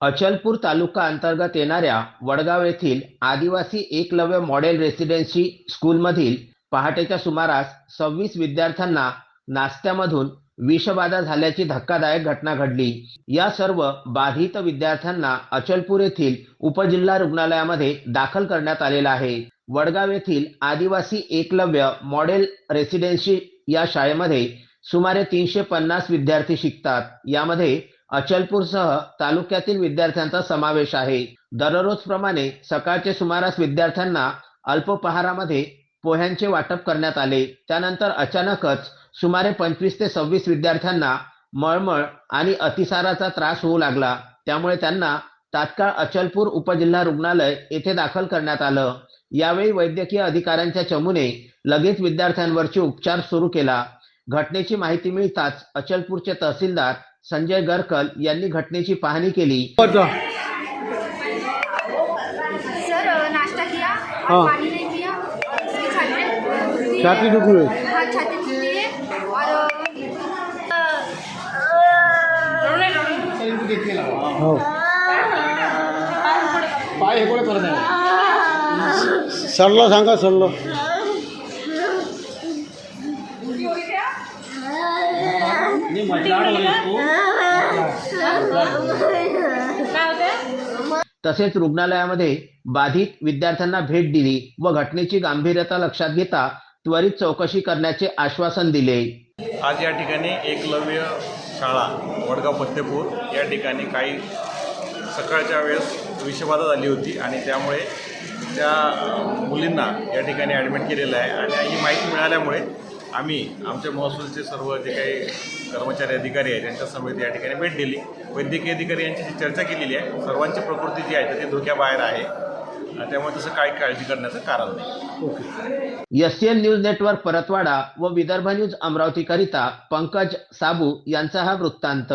अचलपूर तालुका अंतर्गत येणाऱ्या वडगाव येथील आदिवासी एकलव्य मॉडेल रेसिडेन्सी स्कूलमधील पहाटेच्या सुमारास सव्वीस विद्यार्थ्यांना नाश्त्यामधून विषबाधा झाल्याची धक्कादायक घटना घडली. या सर्व बाधित विद्यार्थ्यांना अचलपूर येथील उपजिल्हा रुग्णालयामध्ये दाखल करण्यात आलेला आहे. वडगाव येथील आदिवासी एकलव्य मॉडेल रेसिडेन्सी या शाळेमध्ये सुमारे तीनशे पन्नास विद्यार्थी शिकतात. यामध्ये अचलपूरसह तालुक्यातील विद्यार्थ्यांचा समावेश आहे. दररोजप्रमाणे सकाळचे सुमारास विद्यार्थ्यांना अल्पपहारामध्ये पोह्यांचे वाटप करण्यात आले. त्यानंतर अचानकच सुमारे पंचवीस ते सव्वीस विद्यार्थ्यांना मळमळ आणि अतिसाराचा त्रास होऊ लागला. त्यामुळे त्यांना तात्काळ अचलपूर उपजिल्हा रुग्णालय येथे दाखल करण्यात आलं. यावेळी वैद्यकीय अधिकाऱ्यांच्या चमूने लगेच विद्यार्थ्यांवरचे उपचार सुरू केला. घटनेची माहिती मिळताच अचलपूरचे तहसीलदार संजय गरकल यांनी घटनेची पाहणी केली. सर नाश्ता किया और हाँ। पानी नहीं पिया उसकी छाती छाती दुख रही है? हाँ छाती दुखती है। और सरला सांगा सरला। तसेच रुग्णालयामध्ये बाधित विद्यार्थ्यांना भेट दिली व घटनेची गांभीर्यता लक्षात घेता त्वरित चौकशी करण्याचे आश्वासन दिले. आज या ठिकाणी एकलव्य शाळा वडगाव फत्तेपूर या ठिकाणी काही सकाळच्या वेळेस विषबाधा झाली होती आणि त्यामुळे त्या मुलींना या ठिकाणी ॲडमिट केलेलं आहे. आणि ही माहिती मिळाल्यामुळे आम्ही आमच्या महसूलचे सर्व जे काही कर्मचारी अधिकारी आहेत त्यांच्या समेत या ठिकाणी भेट दिली. वैद्यकीय अधिकारी यांच्याशी चर्चा केलेली आहे सर्वांची प्रकृती जी आहे ती धोक्याबाहेर आहे. त्यामुळे तसं काही काळजी करण्याचं कारण नाही. Okay. S news network Paratwada व विदर्भ न्यूज अमरावतीकरिता पंकज साबू यांचा हा वृत्तांत.